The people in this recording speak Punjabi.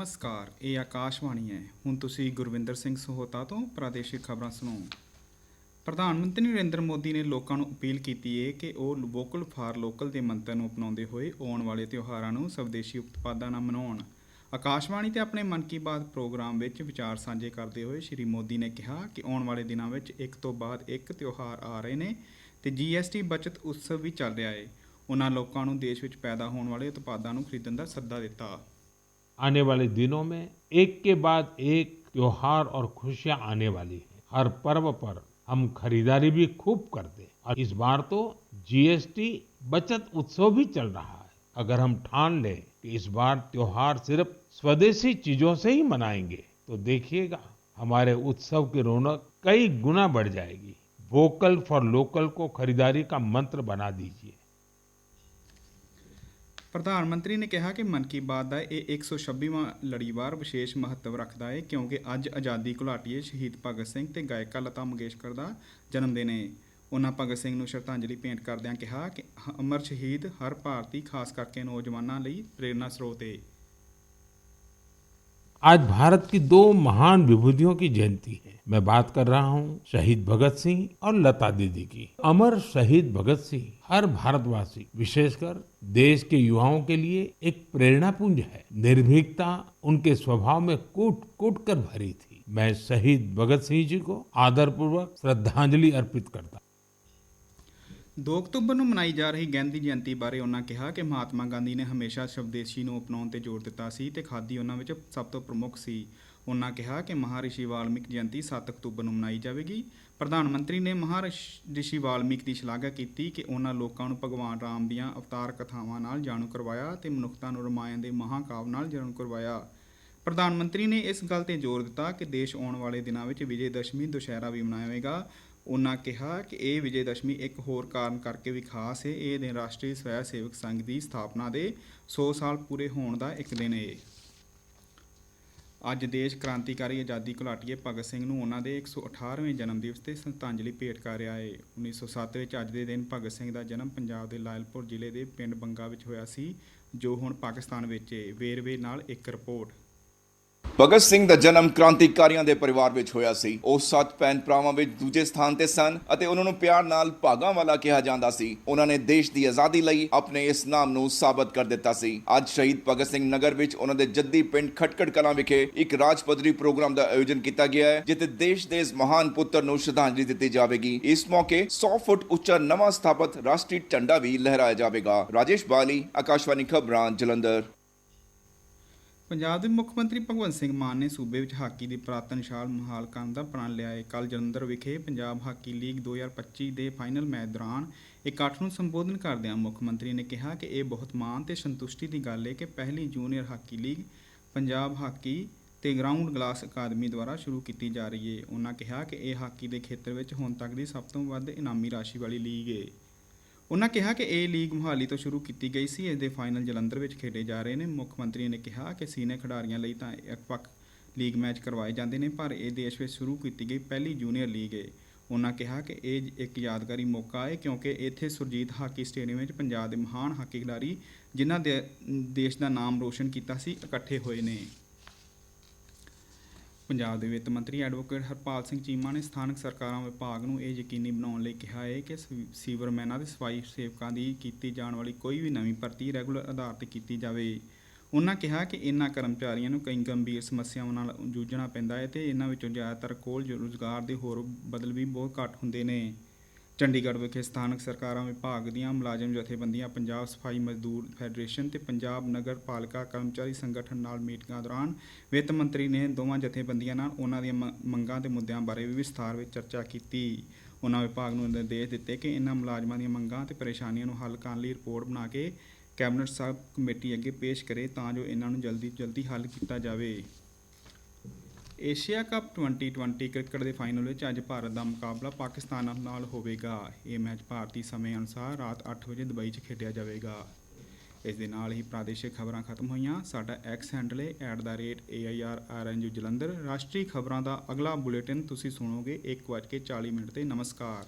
ਨਮਸਕਾਰ, ਇਹ ਆਕਾਸ਼ਵਾਣੀ ਹੈ। ਹੁਣ ਤੁਸੀਂ ਗੁਰਵਿੰਦਰ ਸਿੰਘ ਸਹੋਤਾ ਤੋਂ ਪ੍ਰਾਦੇਸ਼ਿਕ ਖਬਰਾਂ ਸੁਣੋ। ਪ੍ਰਧਾਨ ਮੰਤਰੀ ਨਰਿੰਦਰ ਮੋਦੀ ਨੇ ਲੋਕਾਂ ਨੂੰ ਅਪੀਲ ਕੀਤੀ ਹੈ ਕਿ ਉਹ ਵੋਕਲ ਫਾਰ ਲੋਕਲ ਦੇ ਮੰਤਰ ਨੂੰ ਅਪਣਾਉਂਦੇ ਹੋਏ ਆਉਣ ਵਾਲੇ ਤਿਉਹਾਰਾਂ ਨੂੰ ਸਵਦੇਸ਼ੀ ਉਤਪਾਦਾਂ ਨਾਲ ਮਨਾਉਣ। ਆਕਾਸ਼ਵਾਣੀ ਤੇ ਆਪਣੇ ਮਨ ਕੀ ਬਾਤ ਪ੍ਰੋਗਰਾਮ ਵਿੱਚ ਵਿਚਾਰ ਸਾਂਝੇ ਕਰਦੇ ਹੋਏ ਸ਼੍ਰੀ ਮੋਦੀ ਨੇ ਕਿਹਾ ਕਿ ਆਉਣ ਵਾਲੇ ਦਿਨਾਂ ਵਿੱਚ ਇੱਕ ਤੋਂ ਬਾਅਦ ਇੱਕ ਤਿਉਹਾਰ ਆ ਰਹੇ ਨੇ ਤੇ ਜੀਐਸਟੀ ਬਚਤ ਉਤਸਵ ਵੀ ਚੱਲ ਰਿਹਾ ਹੈ ਉਹਨਾਂ ਲੋਕਾਂ ਨੂੰ ਦੇਸ਼ ਵਿੱਚ ਪੈਦਾ ਹੋਣ ਵਾਲੇ ਉਤਪਾਦਾਂ ਨੂੰ ਖਰੀਦਣ ਦਾ ਸੱਦਾ ਦਿੱਤਾ। आने वाले दिनों में एक के बाद एक त्योहार और खुशियाँ आने वाली है। हर पर्व पर हम खरीदारी भी खूब करते हैं। और इस बार तो जीएसटी बचत उत्सव भी चल रहा है। अगर हम ठान लें कि इस बार त्योहार सिर्फ़ स्वदेशी चीज़ों से ही मनाएँगे तो देखिएगा, हमारे उत्सव की रौनक कई गुना बढ़ जाएगी। वोकल फॉर लोकल को खरीदारी का मंत्र बना दीजिए। ਪ੍ਰਧਾਨ ਮੰਤਰੀ ਨੇ ਕਿਹਾ ਕਿ ਮਨ ਕੀ ਬਾਤ ਦਾ ਇਹ 126ਵਾਂ ਲੜੀਵਾਰ ਵਿਸ਼ੇਸ਼ ਮਹੱਤਵ ਰੱਖਦਾ ਹੈ ਕਿਉਂਕਿ ਅੱਜ ਆਜ਼ਾਦੀ ਘੁਲਾਟੀਏ ਸ਼ਹੀਦ ਭਗਤ ਸਿੰਘ ਤੇ ਗਾਇਕਾ ਲਤਾ ਮੰਗੇਸ਼ਕਰ ਦਾ ਜਨਮ ਦਿਨ ਹੈ ਉਹਨਾਂ ਭਗਤ ਸਿੰਘ ਨੂੰ ਸ਼ਰਧਾਂਜਲੀ ਭੇਂਟ ਕਰਦਿਆਂ ਕਿਹਾ ਕਿ ਹ- ਅਮਰ ਸ਼ਹੀਦ ਹਰ ਭਾਰਤੀ ਖਾਸ ਕਰਕੇ ਨੌਜਵਾਨਾਂ ਲਈ ਪ੍ਰੇਰਨਾ ਸਰੋਤ ਹੈ आज भारत की दो महान विभूतियों की जयंती है मैं बात कर रहा हूँ शहीद भगत सिंह और लता दीदी की अमर शहीद भगत सिंह हर भारतवासी विशेषकर देश के युवाओं के लिए एक प्रेरणा पुंज है निर्भीकता उनके स्वभाव में कूट कूट कर भरी थी मैं शहीद भगत सिंह जी को आदरपूर्वक श्रद्धांजलि अर्पित करता हूं। 2 ਅਕਤੂਬਰ ਨੂੰ ਮਨਾਈ ਜਾ ਰਹੀ ਗਾਂਧੀ ਜਯੰਤੀ ਬਾਰੇ ਉਹਨਾਂ ਕਿਹਾ ਕਿ ਮਹਾਤਮਾ ਗਾਂਧੀ ਨੇ ਹਮੇਸ਼ਾ ਸਵਦੇਸ਼ੀ ਨੂੰ ਅਪਣਾਉਣ ਤੇ ਜ਼ੋਰ ਦਿੱਤਾ ਸੀ ਤੇ ਖਾਦੀ ਉਹਨਾਂ ਵਿੱਚ ਸਭ ਤੋਂ ਪ੍ਰਮੁੱਖ ਸੀ ਉਹਨਾਂ ਕਿਹਾ ਕਿ ਮਹਾਰਿਸ਼ੀ ਵਾਲਮੀਕ ਜਯੰਤੀ 7 ਅਕਤੂਬਰ ਨੂੰ ਮਨਾਈ ਜਾਵੇਗੀ। ਪ੍ਰਧਾਨ ਮੰਤਰੀ ਨੇ ਮਹਾਰਿਸ਼ੀ ਵਾਲਮੀਕ ਦੀ ਸ਼ਲਾਘਾ ਕੀਤੀ ਕਿ ਉਹਨਾਂ ਲੋਕਾਂ ਨੂੰ ਭਗਵਾਨ ਰਾਮ ਦੀਆਂ ਅਵਤਾਰ ਕਥਾਵਾਂ ਨਾਲ ਜਾਣੂ ਕਰਵਾਇਆ ਤੇ ਮਨੁੱਖਤਾ ਨੂੰ ਰਮਾਇਣ ਦੇ ਮਹਾਕਾਵ ਨਾਲ ਜਾਣੂ ਕਰਵਾਇਆ। ਪ੍ਰਧਾਨ ਮੰਤਰੀ ਨੇ ਇਸ ਗੱਲ ਤੇ ਜ਼ੋਰ ਦਿੱਤਾ ਕਿ ਦੇਸ਼ ਆਉਣ ਵਾਲੇ ਦਿਨਾਂ ਵਿੱਚ ਵਿਜੇ ਦਸ਼ਮੀ ਦੁਸ਼ਹਿਰਾ ਵੀ ਮਨਾਵੇਗਾ। ਉਹਨਾਂ ਕਿਹਾ ਕਿ ਇਹ ਵਿਜੇ ਦਸ਼ਮੀ ਇੱਕ ਹੋਰ ਕਾਰਨ ਕਰਕੇ ਵੀ ਖਾਸ ਹੈ ਇਹ ਦਿਨ ਰਾਸ਼ਟਰੀ ਸਵੈ ਸੇਵਕ ਸੰਘ ਦੀ ਸਥਾਪਨਾ ਦੇ 100 ਸਾਲ ਪੂਰੇ ਹੋਣ ਦਾ ਇੱਕ ਦਿਨ ਹੈ ਅੱਜ ਦੇਸ਼ ਕ੍ਰਾਂਤੀਕਾਰੀ ਆਜ਼ਾਦੀ ਘੁਲਾਟੀਏ ਭਗਤ ਸਿੰਘ ਨੂੰ ਉਹਨਾਂ ਦੇ 118ਵੇਂ ਜਨਮ ਦਿਵਸ ਤੇ ਸ਼ਰਧਾਂਜਲੀ ਭੇਟ ਕਰ ਰਿਹਾ ਹੈ 1907 ਵਿੱਚ ਅੱਜ ਦੇ ਦਿਨ ਭਗਤ ਸਿੰਘ ਦਾ ਜਨਮ ਪੰਜਾਬ ਦੇ ਲਾਇਲਪੁਰ ਜ਼ਿਲ੍ਹੇ ਦੇ ਪਿੰਡ ਬੰਗਾ ਵਿੱਚ ਹੋਇਆ ਸੀ, ਜੋ ਹੁਣ ਪਾਕਿਸਤਾਨ ਵਿੱਚ ਹੈ ਵੇਰਵੇ ਨਾਲ ਇੱਕ ਰਿਪੋਰਟ। ਭਗਤ ਸਿੰਘ ਦਾ ਜਨਮ ਕ੍ਰਾਂਤੀਕਾਰੀਆਂ ਦੇ ਪਰਿਵਾਰ ਵਿੱਚ ਹੋਇਆ ਸੀ। ਉਹ ਸੱਤ ਭੈਣ ਭਰਾਵਾਂ ਵਿੱਚ ਦੂਜੇ ਸਥਾਨ ਤੇ ਸਨ ਅਤੇ ਉਹਨਾਂ ਨੂੰ ਪਿਆਰ ਨਾਲ ਭਾਗਾਂ ਵਾਲਾ ਕਿਹਾ ਜਾਂਦਾ ਸੀ। ਉਹਨਾਂ ਨੇ ਦੇਸ਼ ਦੀ ਆਜ਼ਾਦੀ ਲਈ ਆਪਣੇ ਇਸ ਨਾਮ ਨੂੰ ਸਾਬਤ ਕਰ ਦਿੱਤਾ ਸੀ। ਅੱਜ ਸ਼ਹੀਦ ਭਗਤ ਸਿੰਘ ਨਗਰ ਵਿੱਚ ਉਹਨਾਂ ਦੇ ਜੱਦੀ ਪਿੰਡ ਖਟਕੜ ਕਲਾਂ ਵਿਖੇ ਇੱਕ ਰਾਜ ਪੱਧਰੀ ਪ੍ਰੋਗਰਾਮ ਦਾ ਆਯੋਜਨ ਕੀਤਾ ਗਿਆ ਹੈ, ਜਿੱਥੇ ਦੇਸ਼ ਦੇ ਇਸ ਮਹਾਨ ਪੁੱਤਰ ਨੂੰ ਸ਼ਰਧਾਂਜਲੀ ਦਿੱਤੀ ਜਾਵੇਗੀ। ਇਸ ਮੌਕੇ 100 ਫੁੱਟ ਉੱਚਾ ਨਵਾਂ ਸਥਾਪਿਤ ਰਾਸ਼ਟਰੀ ਝੰਡਾ ਵੀ ਲਹਿਰਾਇਆ ਜਾਵੇਗਾ। ਰਾਜੇਸ਼ ਬਾਲੀ, ਆਕਾਸ਼ਵਾਣੀ ਖਬਰਾਂ ਜਲੰਧਰ। ਪੰਜਾਬ ਦੇ ਮੁੱਖ ਮੰਤਰੀ ਭਗਵੰਤ ਸਿੰਘ ਮਾਨ ਨੇ ਸੂਬੇ ਵਿੱਚ ਹਾਕੀ ਦੀ ਪੁਰਾਤਨ ਸ਼ਾਲ ਮੁਹਾਲ ਕਰਨ ਦਾ ਪ੍ਰਣ ਲਿਆ ਹੈ। ਕੱਲ ਜਲੰਧਰ ਵਿਖੇ ਪੰਜਾਬ ਹਾਕੀ ਲੀਗ 2025 ਦੇ ਫਾਈਨਲ ਮੈਚ ਦੌਰਾਨ ਇਕੱਠ ਨੂੰ ਸੰਬੋਧਨ ਕਰਦਿਆਂ ਮੁੱਖ ਮੰਤਰੀ ਨੇ ਕਿਹਾ ਕਿ ਇਹ ਬਹੁਤ ਮਾਣ ਤੇ ਸੰਤੁਸ਼ਟੀ ਦੀ ਗੱਲ ਹੈ ਕਿ ਪਹਿਲੀ junior hockey league Punjab hockey ਤੇ ਗਰਾਊਂਡ ਗਲਾਸ ਅਕਾਦਮੀ ਦੁਆਰਾ ਸ਼ੁਰੂ ਕੀਤੀ ਜਾ ਰਹੀ ਹੈ। ਉਹਨਾਂ ਕਿਹਾ ਕਿ ਇਹ ਹਾਕੀ ਦੇ ਖੇਤਰ ਵਿੱਚ ਹੁਣ ਤੱਕ ਦੀ ਸਭ ਤੋਂ ਵੱਧ ਇਨਾਮੀ ਰਾਸ਼ੀ ਵਾਲੀ ਲੀਗ ਹੈ। ਉਹਨਾਂ ਕਿਹਾ ਕਿ ਇਹ ਲੀਗ ਮੁਹਾਲੀ ਤੋਂ ਸ਼ੁਰੂ ਕੀਤੀ ਗਈ ਸੀ। ਇਸ ਦੇ ਫਾਈਨਲ ਜਲੰਧਰ ਵਿੱਚ ਖੇਡੇ ਜਾ ਰਹੇ ਨੇ। ਮੁੱਖ ਮੰਤਰੀ ਨੇ ਕਿਹਾ ਕਿ ਸੀਨੀਅਰ ਖਿਡਾਰੀਆਂ ਲਈ ਤਾਂ ਇੱਕ-ਪੱਕ ਲੀਗ ਮੈਚ ਕਰਵਾਏ ਜਾਂਦੇ ਨੇ, ਪਰ ਇਹ ਦੇਸ਼ ਵਿੱਚ ਸ਼ੁਰੂ ਕੀਤੀ ਗਈ ਪਹਿਲੀ ਜੂਨੀਅਰ ਲੀਗ ਹੈ ਉਹਨਾਂ ਕਿਹਾ ਕਿ ਇਹ ਇੱਕ ਯਾਦਗਾਰੀ ਮੌਕਾ ਹੈ ਕਿਉਂਕਿ ਇੱਥੇ ਸੁਰਜੀਤ ਹਾਕੀ ਸਟੇਡੀਅਮ ਵਿੱਚ ਪੰਜਾਬ ਦੇ ਮਹਾਨ ਹਾਕੀ ਖਿਡਾਰੀ, ਜਿਨ੍ਹਾਂ ਦੇ, ਦੇਸ਼ ਦਾ ਨਾਮ ਰੋਸ਼ਨ ਕੀਤਾ ਸੀ, ਇਕੱਠੇ ਹੋਏ ਨੇ। ਪੰਜਾਬ ਦੇ ਵਿੱਤ ਮੰਤਰੀ ਐਡਵੋਕੇਟ ਹਰਪਾਲ ਸਿੰਘ ਚੀਮਾ ਨੇ ਸਥਾਨਕ ਸਰਕਾਰਾਂ ਵਿਭਾਗ ਨੂੰ ਇਹ ਯਕੀਨੀ ਬਣਾਉਣ ਲਈ ਕਿਹਾ ਹੈ ਕਿ ਸੀ- ਸੀਵਰਮੈਨਾਂ ਤੇ ਸਫ਼ਾਈ ਸੇਵਕਾਂ ਦੀ ਕੀਤੀ ਜਾਣ ਵਾਲੀ ਕੋਈ ਵੀ ਨਵੀਂ ਭਰਤੀ ਰੈਗੂਲਰ ਆਧਾਰ ਤੇ ਕੀਤੀ ਜਾਵੇ। ਉਹਨਾਂ ਕਿਹਾ ਕਿ ਇਹਨਾਂ ਕਰਮਚਾਰੀਆਂ ਨੂੰ ਕਈ ਗੰਭੀਰ ਸਮੱਸਿਆਵਾਂ ਨਾਲ ਜੂਝਣਾ ਪੈਂਦਾ ਹੈ ਤੇ ਇਹਨਾਂ ਵਿੱਚੋਂ ਜ਼ਿਆਦਾਤਰ ਕੋਲ ਜੋ ਰੁਜ਼ਗਾਰ ਦੇ ਹੋਰ ਬਦਲ ਵੀ ਬਹੁਤ ਘੱਟ ਹੁੰਦੇ ਨੇ। ਚੰਡੀਗੜ੍ਹ ਵਿਖੇ ਸਥਾਨਕ ਸਰਕਾਰਾਂ ਵਿਭਾਗ ਦੀਆਂ ਮੁਲਾਜ਼ਮ ਜਥੇਬੰਦੀਆਂ, ਪੰਜਾਬ ਸਫ਼ਾਈ ਮਜ਼ਦੂਰ ਫੈਡਰੇਸ਼ਨ ਤੇ ਪੰਜਾਬ ਨਗਰ ਪਾਲਿਕਾ ਕਰਮਚਾਰੀ ਸੰਗਠਨ ਨਾਲ ਮੀਟਿੰਗਾਂ ਦੌਰਾਨ ਵਿੱਤ ਮੰਤਰੀ ਨੇ ਦੋਵਾਂ ਜਥੇਬੰਦੀਆਂ ਨਾਲ ਉਹਨਾਂ ਦੀਆਂ ਮੰਗਾਂ ਤੇ ਮੁੱਦਿਆਂ ਬਾਰੇ ਵੀ ਵਿਸਥਾਰ ਵਿੱਚ ਚਰਚਾ ਕੀਤੀ। ਉਹਨਾਂ ਵਿਭਾਗ ਨੂੰ ਨਿਰਦੇਸ਼ ਦਿੱਤੇ ਕਿ ਇਹਨਾਂ ਮੁਲਾਜ਼ਮਾਂ ਦੀਆਂ ਮੰਗਾਂ ਤੇ ਪਰੇਸ਼ਾਨੀਆਂ ਨੂੰ ਹੱਲ ਕਰਨ ਲਈ ਰਿਪੋਰਟ ਬਣਾ ਕੇ ਕੈਬਨਿਟ ਸਬ ਕਮੇਟੀ ਅੱਗੇ ਪੇਸ਼ ਕਰੇ ਤਾਂ ਜੋ ਇਹਨਾਂ ਨੂੰ ਜਲਦੀ ਤੋਂ ਜਲਦੀ ਹੱਲ ਕੀਤਾ ਜਾਵੇ। ਏਸ਼ੀਆ ਕੱਪ 2020 ਕ੍ਰਿਕਟ ਦੇ ਫਾਈਨਲ ਵਿੱਚ ਅੱਜ ਭਾਰਤ ਦਾ ਮੁਕਾਬਲਾ ਪਾਕਿਸਤਾਨ ਨਾਲ ਹੋਵੇਗਾ। ਇਹ ਮੈਚ ਭਾਰਤੀ ਸਮੇਂ ਅਨੁਸਾਰ ਰਾਤ 8 ਵਜੇ ਦੁਬਈ 'ਚ ਖੇਡਿਆ ਜਾਵੇਗਾ। ਇਸ ਦੇ ਨਾਲ ਹੀ ਪ੍ਰਾਦੇਸ਼ਿਕ ਖਬਰਾਂ ਖਤਮ ਹੋਈਆਂ। ਸਾਡਾ ਐਕਸ ਹੈਂਡਲ ਹੈ @airrnju ਜਲੰਧਰ। ਰਾਸ਼ਟਰੀ ਖਬਰਾਂ ਦਾ ਅਗਲਾ ਬੁਲੇਟਿਨ ਤੁਸੀਂ ਸੁਣੋਗੇ 1:40 ਮਿੰਟ ਤੇ। ਨਮਸਕਾਰ।